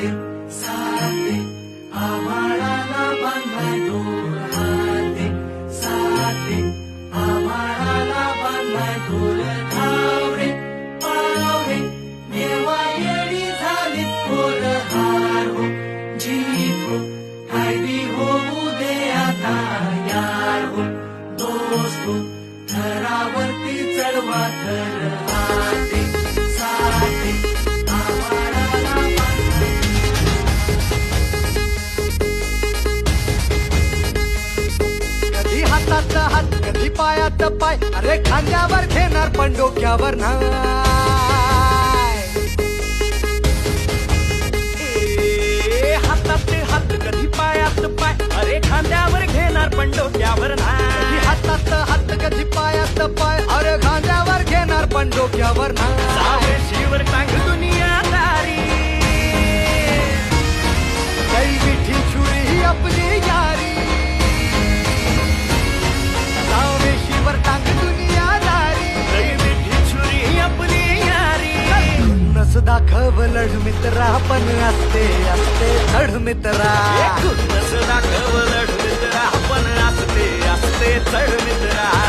साथे साथे आभाळाला बांधलाय दोर हाते. साथे आभाळाला बांधलाय दोर धावरे पावरे. देवा येडी झाली हार. हो हो आता यार. हो दोस्त हो थरावरती चढवा तर हाते. हातात हात कधी पायात पाय अरे खांद्यावर घेणार पण डोक्यावर नाही. ए, हातात हात कधी पायात पाय अरे खांद्यावर घेणार पण डोक्यावर नाही. हातात हात कधी पायात पाय अरे खांद्यावर घेणार पण डोक्यावर नाही. सावळशीवर टांग दुनियादारी. काही मिठी छुरी ही आपली यारी. नस लढ मित्रा पण असते असते चढ मित्रा. एकूणच लढ मित्रा पण असते असते चढ मित्रा.